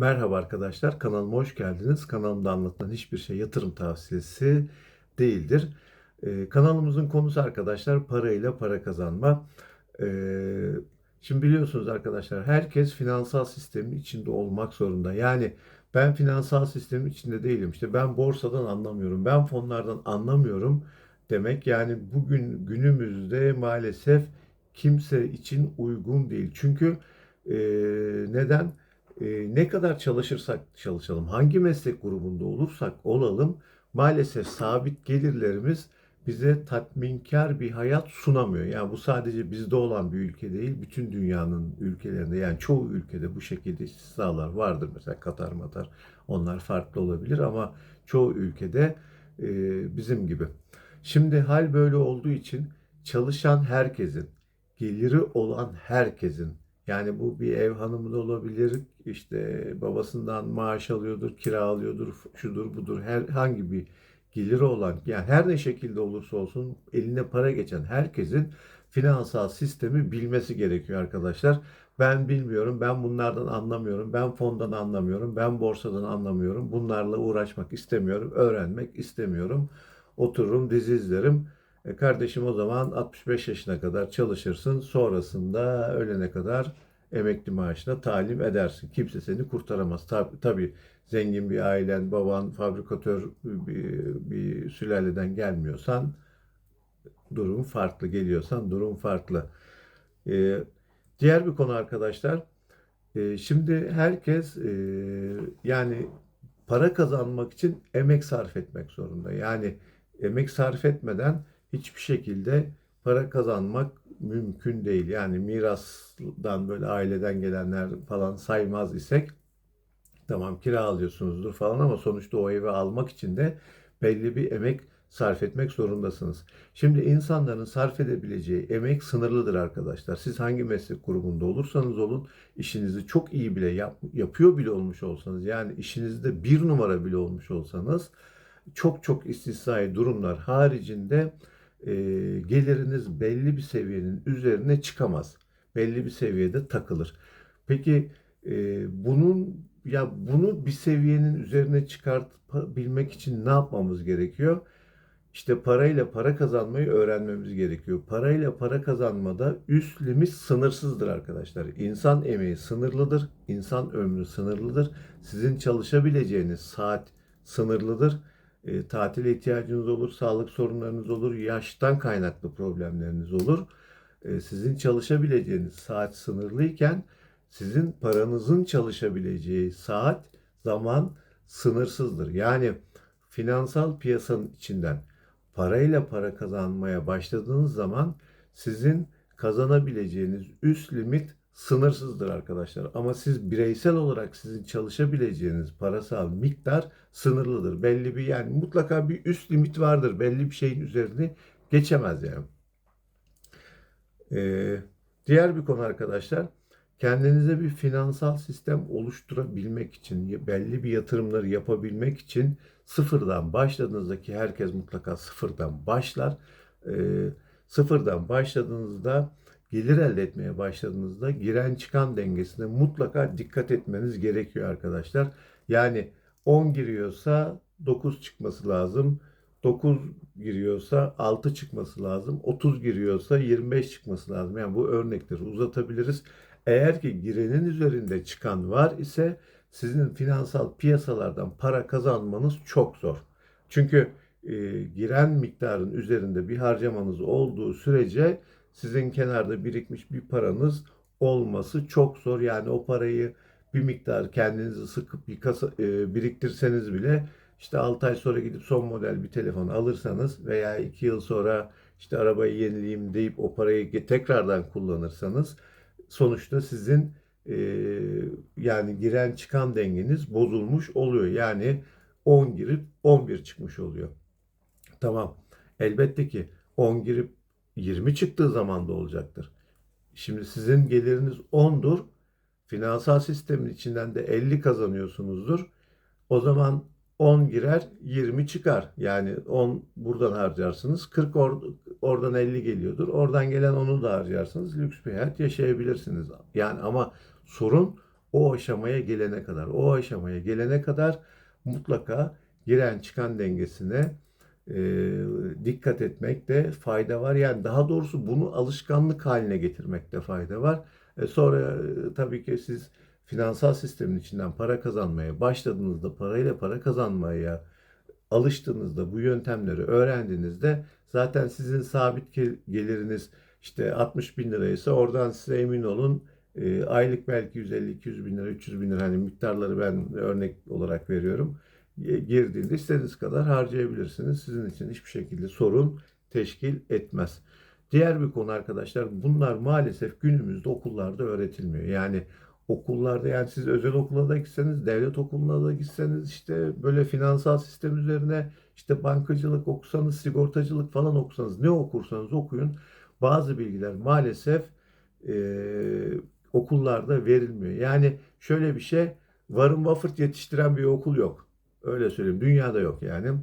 Merhaba arkadaşlar, kanalıma hoş geldiniz. Kanalımda anlatılan hiçbir şey yatırım tavsiyesi değildir. Ee, kanalımızın konusu arkadaşlar parayla para kazanma. Ee, şimdi biliyorsunuz arkadaşlar herkes finansal sistemin içinde olmak zorunda. Yani ben finansal sistemin içinde değilim. İşte ben borsadan anlamıyorum, ben fonlardan anlamıyorum demek. Yani bugün günümüzde maalesef kimse için uygun değil. Çünkü e, neden? E, ne kadar çalışırsak çalışalım, hangi meslek grubunda olursak olalım, maalesef sabit gelirlerimiz bize tatminkar bir hayat sunamıyor. Yani bu sadece bizde olan bir ülke değil, bütün dünyanın ülkelerinde yani çoğu ülkede bu şekilde istisnalar vardır. Mesela Katar, Matar onlar farklı olabilir ama çoğu ülkede e, bizim gibi. Şimdi hal böyle olduğu için çalışan herkesin, geliri olan herkesin yani bu bir ev hanımı da olabilir, işte babasından maaş alıyordur, kira alıyordur, şudur budur, herhangi bir geliri olan, yani her ne şekilde olursa olsun eline para geçen herkesin finansal sistemi bilmesi gerekiyor arkadaşlar. Ben bilmiyorum, ben bunlardan anlamıyorum, ben fondan anlamıyorum, ben borsadan anlamıyorum, bunlarla uğraşmak istemiyorum, öğrenmek istemiyorum. Otururum, dizi izlerim. E kardeşim o zaman 65 yaşına kadar çalışırsın. Sonrasında ölene kadar emekli maaşına talim edersin. Kimse seni kurtaramaz. Tabi, tabii zengin bir ailen, baban fabrikatör bir, bir sülaleden gelmiyorsan durum farklı. Geliyorsan durum farklı. Ee, diğer bir konu arkadaşlar. E, şimdi herkes e, yani para kazanmak için emek sarf etmek zorunda. Yani emek sarf etmeden hiçbir şekilde para kazanmak mümkün değil. Yani mirasdan böyle aileden gelenler falan saymaz isek tamam kira alıyorsunuzdur falan ama sonuçta o evi almak için de belli bir emek sarf etmek zorundasınız. Şimdi insanların sarf edebileceği emek sınırlıdır arkadaşlar. Siz hangi meslek grubunda olursanız olun işinizi çok iyi bile yap, yapıyor bile olmuş olsanız yani işinizde bir numara bile olmuş olsanız çok çok istisnai durumlar haricinde e, geliriniz belli bir seviyenin üzerine çıkamaz. Belli bir seviyede takılır. Peki e, bunun ya bunu bir seviyenin üzerine çıkartabilmek için ne yapmamız gerekiyor? İşte parayla para kazanmayı öğrenmemiz gerekiyor. Parayla para kazanmada üst limit sınırsızdır arkadaşlar. İnsan emeği sınırlıdır, insan ömrü sınırlıdır. Sizin çalışabileceğiniz saat sınırlıdır e, tatile ihtiyacınız olur, sağlık sorunlarınız olur, yaştan kaynaklı problemleriniz olur. E, sizin çalışabileceğiniz saat sınırlıyken sizin paranızın çalışabileceği saat, zaman sınırsızdır. Yani finansal piyasanın içinden parayla para kazanmaya başladığınız zaman sizin kazanabileceğiniz üst limit sınırsızdır arkadaşlar. Ama siz bireysel olarak sizin çalışabileceğiniz parasal miktar sınırlıdır. Belli bir yani mutlaka bir üst limit vardır. Belli bir şeyin üzerine geçemez yani. Ee, diğer bir konu arkadaşlar. Kendinize bir finansal sistem oluşturabilmek için, belli bir yatırımları yapabilmek için sıfırdan başladığınızda ki herkes mutlaka sıfırdan başlar. Ee, sıfırdan başladığınızda gelir elde etmeye başladığınızda giren çıkan dengesine mutlaka dikkat etmeniz gerekiyor arkadaşlar. Yani 10 giriyorsa 9 çıkması lazım. 9 giriyorsa 6 çıkması lazım. 30 giriyorsa 25 çıkması lazım. Yani bu örnekleri uzatabiliriz. Eğer ki girenin üzerinde çıkan var ise sizin finansal piyasalardan para kazanmanız çok zor. Çünkü e, giren miktarın üzerinde bir harcamanız olduğu sürece sizin kenarda birikmiş bir paranız olması çok zor. Yani o parayı bir miktar kendinizi sıkıp bir kasa, e, biriktirseniz bile işte 6 ay sonra gidip son model bir telefon alırsanız veya 2 yıl sonra işte arabayı yenileyim deyip o parayı tekrardan kullanırsanız sonuçta sizin e, yani giren çıkan dengeniz bozulmuş oluyor. Yani 10 girip 11 çıkmış oluyor. Tamam. Elbette ki 10 girip 20 çıktığı zaman da olacaktır. Şimdi sizin geliriniz 10'dur. Finansal sistemin içinden de 50 kazanıyorsunuzdur. O zaman 10 girer 20 çıkar. Yani 10 buradan harcarsınız. 40 or oradan 50 geliyordur. Oradan gelen onu da harcarsınız. Lüks bir hayat yaşayabilirsiniz. Yani ama sorun o aşamaya gelene kadar. O aşamaya gelene kadar mutlaka giren çıkan dengesine e, dikkat etmekte fayda var. Yani daha doğrusu bunu alışkanlık haline getirmekte fayda var. E, sonra e, tabii ki siz finansal sistemin içinden para kazanmaya başladığınızda parayla para kazanmaya alıştığınızda bu yöntemleri öğrendiğinizde zaten sizin sabit ge- geliriniz işte 60 bin liraysa oradan size emin olun e, aylık belki 150-200 bin lira 300 bin lira hani miktarları ben örnek olarak veriyorum girdiğinde istediğiniz kadar harcayabilirsiniz sizin için hiçbir şekilde sorun teşkil etmez. Diğer bir konu arkadaşlar bunlar maalesef günümüzde okullarda öğretilmiyor. Yani okullarda yani siz özel okula da gitseniz, devlet okuluna da gitseniz işte böyle finansal sistem üzerine işte bankacılık okusanız, sigortacılık falan okusanız ne okursanız okuyun bazı bilgiler maalesef e, okullarda verilmiyor. Yani şöyle bir şey Warren Buffett yetiştiren bir okul yok. Öyle söyleyeyim. Dünyada yok yani.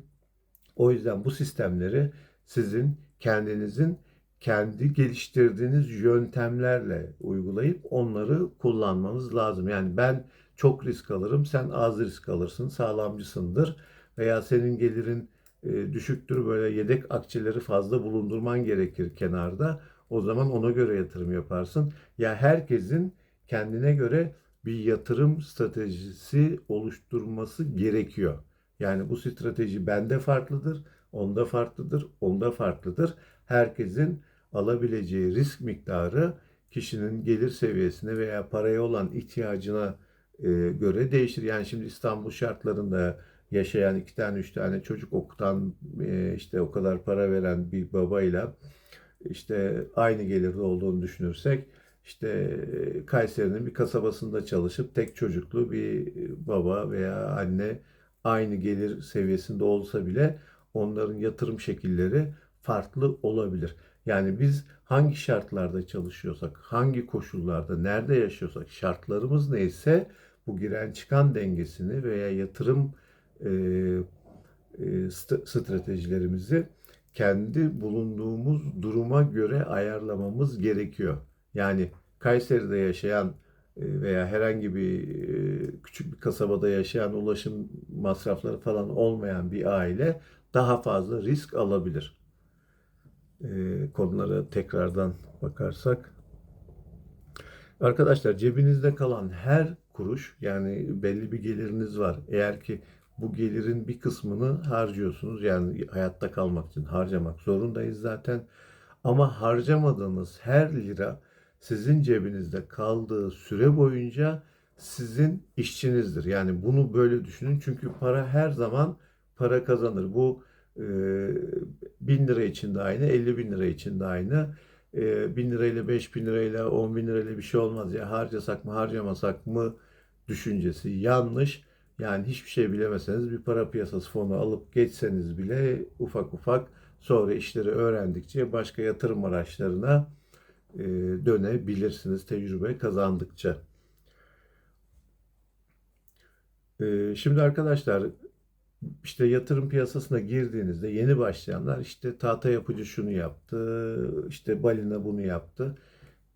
O yüzden bu sistemleri sizin kendinizin kendi geliştirdiğiniz yöntemlerle uygulayıp onları kullanmanız lazım. Yani ben çok risk alırım, sen az risk alırsın, sağlamcısındır veya senin gelirin e, düşüktür böyle yedek akçeleri fazla bulundurman gerekir kenarda. O zaman ona göre yatırım yaparsın. Ya herkesin kendine göre bir yatırım stratejisi oluşturması gerekiyor. Yani bu strateji bende farklıdır, onda farklıdır, onda farklıdır. Herkesin alabileceği risk miktarı kişinin gelir seviyesine veya paraya olan ihtiyacına e, göre değişir. Yani şimdi İstanbul şartlarında yaşayan iki tane üç tane çocuk okutan e, işte o kadar para veren bir babayla işte aynı gelirde olduğunu düşünürsek işte e, Kayseri'nin bir kasabasında çalışıp tek çocuklu bir baba veya anne aynı gelir seviyesinde olsa bile onların yatırım şekilleri farklı olabilir. Yani biz hangi şartlarda çalışıyorsak, hangi koşullarda, nerede yaşıyorsak, şartlarımız neyse bu giren çıkan dengesini veya yatırım e, e, stratejilerimizi kendi bulunduğumuz duruma göre ayarlamamız gerekiyor. Yani Kayseri'de yaşayan e, veya herhangi bir e, küçük bir kasabada yaşayan ulaşım masrafları falan olmayan bir aile daha fazla risk alabilir. E, konulara tekrardan bakarsak. Arkadaşlar cebinizde kalan her kuruş yani belli bir geliriniz var. Eğer ki bu gelirin bir kısmını harcıyorsunuz. Yani hayatta kalmak için harcamak zorundayız zaten. Ama harcamadığınız her lira sizin cebinizde kaldığı süre boyunca sizin işçinizdir. Yani bunu böyle düşünün. Çünkü para her zaman para kazanır. Bu e, bin lira için de aynı, 50 bin lira için de aynı. E, bin lirayla, beş bin lirayla, on bin lirayla bir şey olmaz ya harcasak mı harcamasak mı düşüncesi yanlış. Yani hiçbir şey bilemeseniz bir para piyasası fonu alıp geçseniz bile ufak ufak sonra işleri öğrendikçe başka yatırım araçlarına dönebilirsiniz tecrübe kazandıkça. E, şimdi arkadaşlar işte yatırım piyasasına girdiğinizde yeni başlayanlar işte tahta yapıcı şunu yaptı, işte balina bunu yaptı.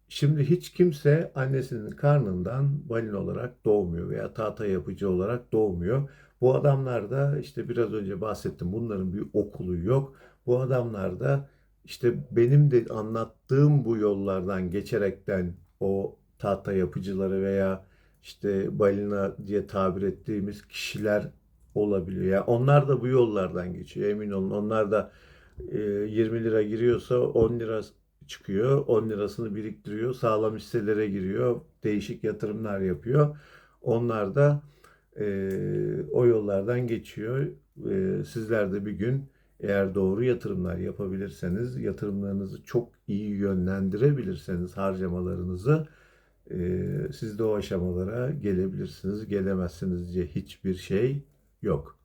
Şimdi hiç kimse annesinin karnından balin olarak doğmuyor veya tahta yapıcı olarak doğmuyor. Bu adamlar da işte biraz önce bahsettim bunların bir okulu yok. Bu adamlar da işte benim de anlattığım bu yollardan geçerekten o tahta yapıcıları veya işte balina diye tabir ettiğimiz kişiler olabiliyor. Yani onlar da bu yollardan geçiyor emin olun. Onlar da 20 lira giriyorsa 10 lira çıkıyor. 10 lirasını biriktiriyor. Sağlam hisselere giriyor. Değişik yatırımlar yapıyor. Onlar da e, o yollardan geçiyor. E, sizler de bir gün eğer doğru yatırımlar yapabilirseniz, yatırımlarınızı çok iyi yönlendirebilirseniz harcamalarınızı e, siz de o aşamalara gelebilirsiniz. Gelemezsiniz diye hiçbir şey yok.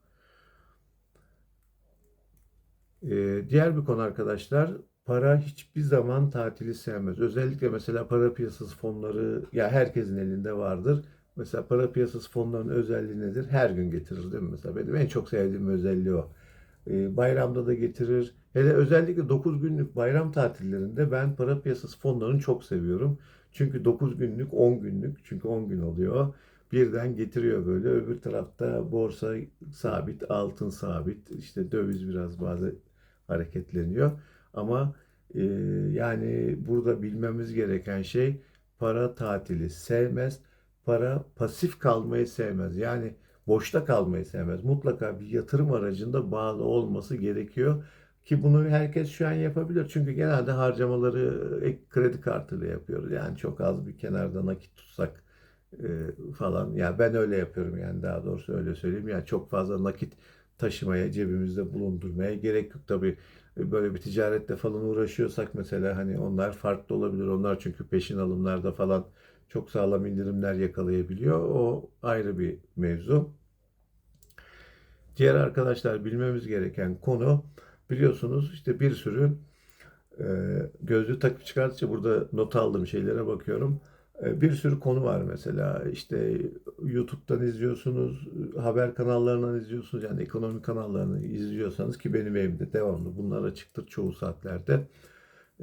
E, diğer bir konu arkadaşlar para hiçbir zaman tatili sevmez. Özellikle mesela para piyasası fonları ya herkesin elinde vardır. Mesela para piyasası fonlarının özelliği nedir? Her gün getirir değil mi? Mesela benim en çok sevdiğim özelliği o. Ee, bayramda da getirir. Hele özellikle 9 günlük bayram tatillerinde ben para piyasası fonlarını çok seviyorum. Çünkü 9 günlük, 10 günlük, çünkü 10 gün oluyor. Birden getiriyor böyle. Öbür tarafta borsa sabit, altın sabit, işte döviz biraz bazı hareketleniyor. Ama e, yani burada bilmemiz gereken şey para tatili sevmez. Para pasif kalmayı sevmez. Yani boşta kalmayı sevmez. Mutlaka bir yatırım aracında bağlı olması gerekiyor. Ki bunu herkes şu an yapabilir. Çünkü genelde harcamaları ek kredi kartıyla yapıyoruz. Yani çok az bir kenarda nakit tutsak e, falan. Yani ben öyle yapıyorum yani daha doğrusu öyle söyleyeyim. Yani çok fazla nakit taşımaya, cebimizde bulundurmaya gerek yok. Tabii e, böyle bir ticarette falan uğraşıyorsak mesela hani onlar farklı olabilir. Onlar çünkü peşin alımlarda falan çok sağlam indirimler yakalayabiliyor. O ayrı bir mevzu. Diğer arkadaşlar bilmemiz gereken konu biliyorsunuz işte bir sürü e, gözlüğü takıp çıkartınca burada not aldığım şeylere bakıyorum. E, bir sürü konu var mesela işte YouTube'dan izliyorsunuz, haber kanallarından izliyorsunuz yani ekonomi kanallarını izliyorsanız ki benim evimde devamlı bunlar açıktır çoğu saatlerde.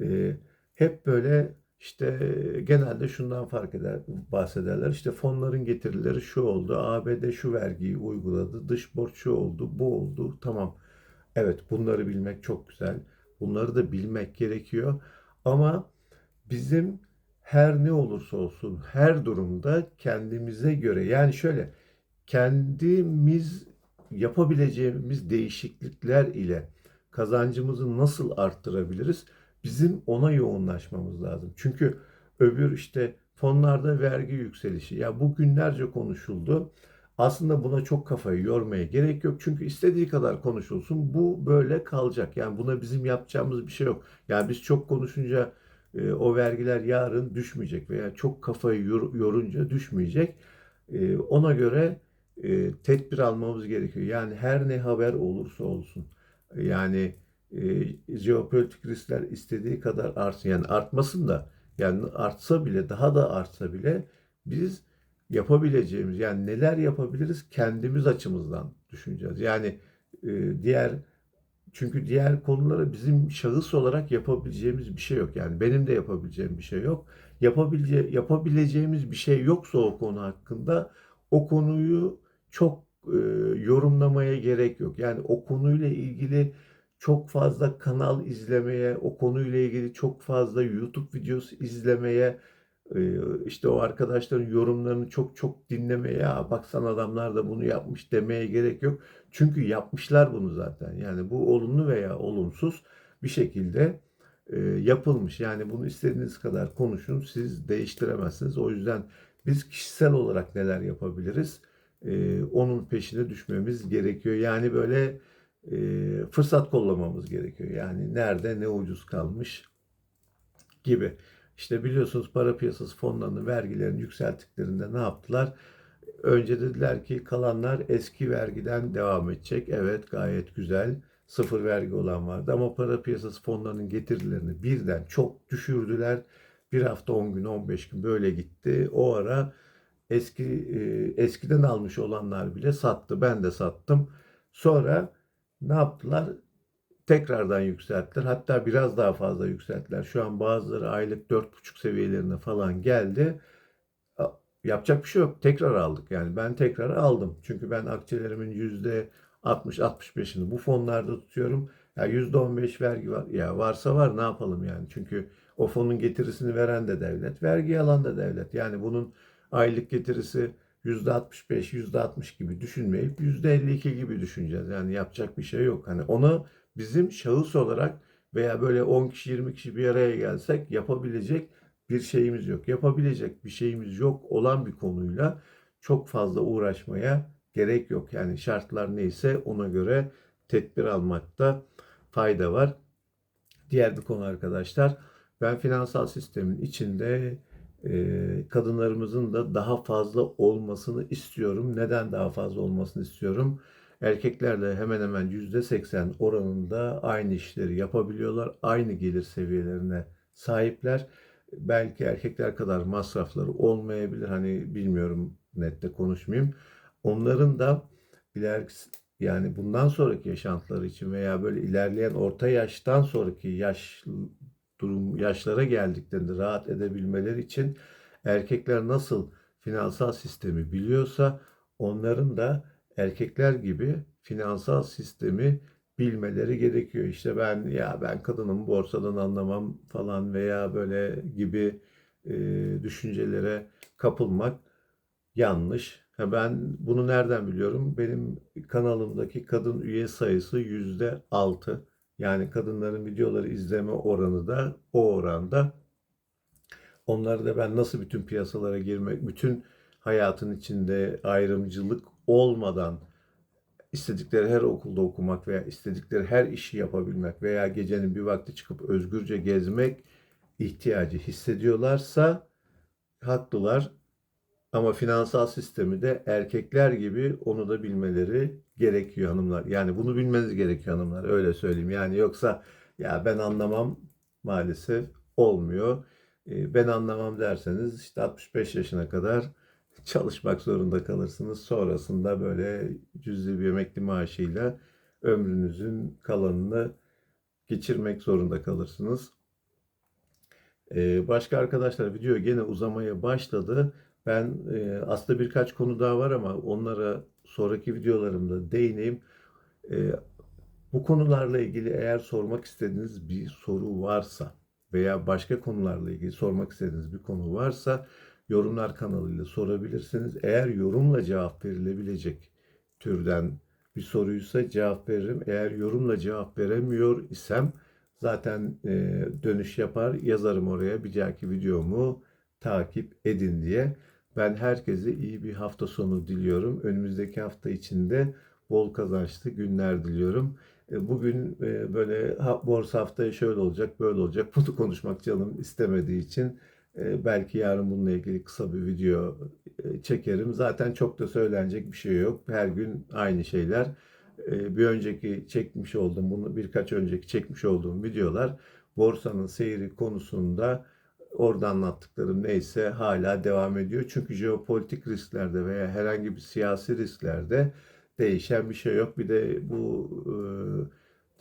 E, hep böyle işte genelde şundan fark eder, bahsederler. İşte fonların getirileri şu oldu, ABD şu vergiyi uyguladı, dış borç şu oldu, bu oldu. Tamam. Evet, bunları bilmek çok güzel. Bunları da bilmek gerekiyor. Ama bizim her ne olursa olsun her durumda kendimize göre yani şöyle kendimiz yapabileceğimiz değişiklikler ile kazancımızı nasıl arttırabiliriz? Bizim ona yoğunlaşmamız lazım. Çünkü öbür işte fonlarda vergi yükselişi ya bu günlerce konuşuldu. Aslında buna çok kafayı yormaya gerek yok. Çünkü istediği kadar konuşulsun bu böyle kalacak. Yani buna bizim yapacağımız bir şey yok. Yani biz çok konuşunca e, o vergiler yarın düşmeyecek veya çok kafayı yor, yorunca düşmeyecek. E, ona göre e, tedbir almamız gerekiyor. Yani her ne haber olursa olsun. Yani e, jeopolitik riskler istediği kadar artsın. Yani artmasın da yani artsa bile daha da artsa bile biz yapabileceğimiz yani neler yapabiliriz kendimiz açımızdan düşüneceğiz. Yani e, diğer çünkü diğer konulara bizim şahıs olarak yapabileceğimiz bir şey yok. Yani benim de yapabileceğim bir şey yok. Yapabilece yapabileceğimiz bir şey yoksa o konu hakkında o konuyu çok e, yorumlamaya gerek yok. Yani o konuyla ilgili çok fazla kanal izlemeye, o konuyla ilgili çok fazla YouTube videosu izlemeye, e, işte o arkadaşların yorumlarını çok çok dinlemeye, ya baksan adamlar da bunu yapmış demeye gerek yok. Çünkü yapmışlar bunu zaten. Yani bu olumlu veya olumsuz bir şekilde e, yapılmış. Yani bunu istediğiniz kadar konuşun, siz değiştiremezsiniz. O yüzden biz kişisel olarak neler yapabiliriz? E, onun peşine düşmemiz gerekiyor. Yani böyle e, fırsat kollamamız gerekiyor. Yani nerede ne ucuz kalmış gibi. İşte biliyorsunuz para piyasası fonlarının vergilerini yükselttiklerinde ne yaptılar? Önce dediler ki kalanlar eski vergiden devam edecek. Evet gayet güzel. Sıfır vergi olan vardı ama para piyasası fonlarının getirilerini birden çok düşürdüler. Bir hafta 10 gün 15 gün böyle gitti. O ara eski e, eskiden almış olanlar bile sattı. Ben de sattım. Sonra ne yaptılar? Tekrardan yükselttiler. Hatta biraz daha fazla yükselttiler. Şu an bazıları aylık 4,5 seviyelerine falan geldi. Yapacak bir şey yok. Tekrar aldık. Yani ben tekrar aldım. Çünkü ben akçelerimin %60-65'ini bu fonlarda tutuyorum. Ya %15 vergi var. Ya varsa var ne yapalım yani. Çünkü o fonun getirisini veren de devlet, vergi alan da devlet. Yani bunun aylık getirisi %65, %60 gibi düşünmeyip %52 gibi düşüneceğiz. Yani yapacak bir şey yok. Hani onu bizim şahıs olarak veya böyle 10 kişi 20 kişi bir araya gelsek yapabilecek bir şeyimiz yok. Yapabilecek bir şeyimiz yok olan bir konuyla çok fazla uğraşmaya gerek yok. Yani şartlar neyse ona göre tedbir almakta fayda var. Diğer bir konu arkadaşlar. Ben finansal sistemin içinde kadınlarımızın da daha fazla olmasını istiyorum. Neden daha fazla olmasını istiyorum? Erkekler de hemen hemen %80 oranında aynı işleri yapabiliyorlar. Aynı gelir seviyelerine sahipler. Belki erkekler kadar masrafları olmayabilir. Hani bilmiyorum nette konuşmayayım. Onların da iler yani bundan sonraki yaşantıları için veya böyle ilerleyen orta yaştan sonraki yaş durum yaşlara geldiklerinde rahat edebilmeleri için erkekler nasıl finansal sistemi biliyorsa onların da erkekler gibi finansal sistemi bilmeleri gerekiyor. İşte ben ya ben kadınım borsadan anlamam falan veya böyle gibi e, düşüncelere kapılmak yanlış. Ha ben bunu nereden biliyorum? Benim kanalımdaki kadın üye sayısı yüzde altı. Yani kadınların videoları izleme oranı da o oranda. Onları da ben nasıl bütün piyasalara girmek, bütün hayatın içinde ayrımcılık olmadan istedikleri her okulda okumak veya istedikleri her işi yapabilmek veya gecenin bir vakti çıkıp özgürce gezmek ihtiyacı hissediyorlarsa haklılar. Ama finansal sistemi de erkekler gibi onu da bilmeleri gerekiyor hanımlar. Yani bunu bilmeniz gerekiyor hanımlar. Öyle söyleyeyim. Yani yoksa ya ben anlamam maalesef olmuyor. E, Ben anlamam derseniz işte 65 yaşına kadar çalışmak zorunda kalırsınız. Sonrasında böyle cüzi bir emekli maaşıyla ömrünüzün kalanını geçirmek zorunda kalırsınız. Ee, başka arkadaşlar video gene uzamaya başladı. Ben e, aslında birkaç konu daha var ama onlara sonraki videolarımda değineyim. Ee, bu konularla ilgili eğer sormak istediğiniz bir soru varsa veya başka konularla ilgili sormak istediğiniz bir konu varsa yorumlar kanalıyla sorabilirsiniz. Eğer yorumla cevap verilebilecek türden bir soruysa cevap veririm. Eğer yorumla cevap veremiyor isem zaten e, dönüş yapar yazarım oraya bir dahaki videomu takip edin diye. Ben herkese iyi bir hafta sonu diliyorum. Önümüzdeki hafta içinde bol kazançlı günler diliyorum. E, Bugün e, böyle borsa haftaya şöyle olacak, böyle olacak. Bunu konuşmak canım istemediği için e, belki yarın bununla ilgili kısa bir video çekerim. Zaten çok da söylenecek bir şey yok. Her gün aynı şeyler. Bir önceki çekmiş olduğum, bunu birkaç önceki çekmiş olduğum videolar borsanın seyri konusunda orada anlattıklarım neyse hala devam ediyor. Çünkü jeopolitik risklerde veya herhangi bir siyasi risklerde değişen bir şey yok. Bir de bu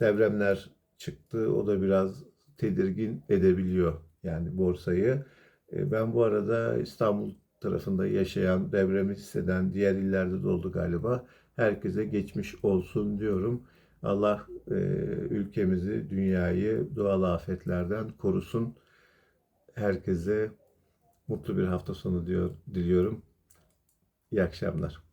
e, devremler çıktı. O da biraz tedirgin edebiliyor yani borsayı. E, Ben bu arada İstanbul tarafında yaşayan, devremi hisseden diğer illerde de oldu galiba. Herkese geçmiş olsun diyorum. Allah e, ülkemizi, dünyayı doğal afetlerden korusun. Herkese mutlu bir hafta sonu diyor, diliyorum. İyi akşamlar.